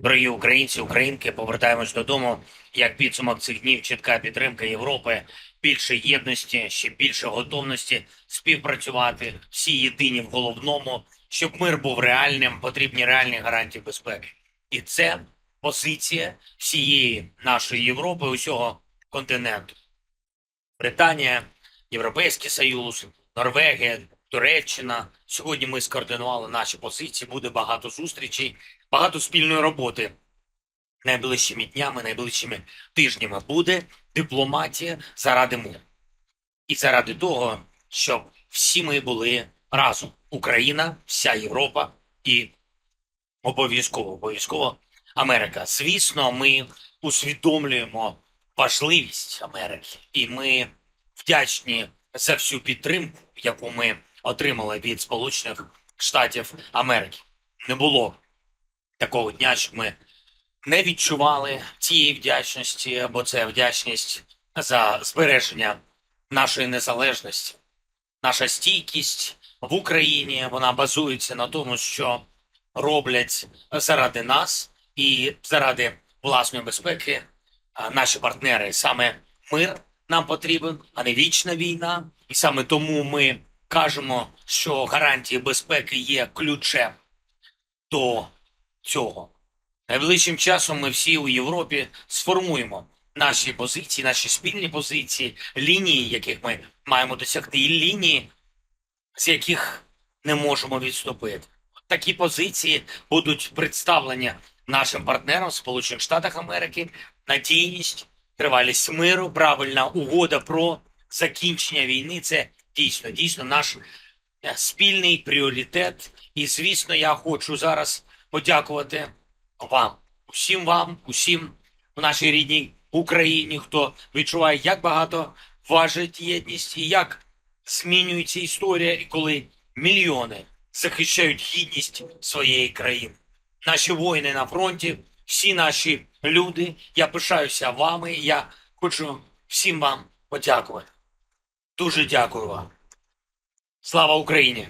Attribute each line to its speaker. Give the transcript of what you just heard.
Speaker 1: Дорогі українці, українки, повертаємось додому. Як підсумок цих днів, чітка підтримка Європи, більше єдності, ще більше готовності співпрацювати. Всі єдині в головному, щоб мир був реальним, потрібні реальні гарантії безпеки. І це позиція всієї нашої Європи, усього континенту. Британія, Європейський Союз, Норвегія, Туреччина. Сьогодні ми скоординували наші позиції. Буде багато зустрічей, багато спільної роботи. Найближчими днями, найближчими тижнями буде дипломатія заради миру. І заради того, щоб всі ми були разом. Україна, вся Європа і обов'язково, обов'язково Америка. Звісно, ми усвідомлюємо важливість Америки, і ми вдячні за всю підтримку, яку ми отримали від Сполучених Штатів Америки. Не було такого дня, щоб ми не відчували цієї вдячності, бо це вдячність за збереження нашої незалежності. Наша стійкість в Україні вона базується на тому, що роблять заради нас і заради власної безпеки наші партнери. Саме мир нам потрібен, а не вічна війна. І саме тому ми кажемо, що гарантії безпеки є ключем до цього. Найближчим часом ми всі у Європі сформуємо наші позиції, наші спільні позиції, лінії, яких ми маємо досягти, і лінії, з яких не можемо відступити. Такі позиції будуть представлені нашим партнерам Сполучених Штатах Америки, надійність, тривалість миру, правильна угода про закінчення війни. Це дійсно, дійсно наш е, спільний пріоритет. І, звісно, я хочу зараз подякувати вам, усім вам, усім в нашій рідній Україні, хто відчуває, як багато важить єдність і як змінюється історія, і коли мільйони захищають гідність своєї країни. Наші воїни на фронті, всі наші люди. Я пишаюся вами. Я хочу всім вам подякувати. Дуже дякую вам. Слава Україні!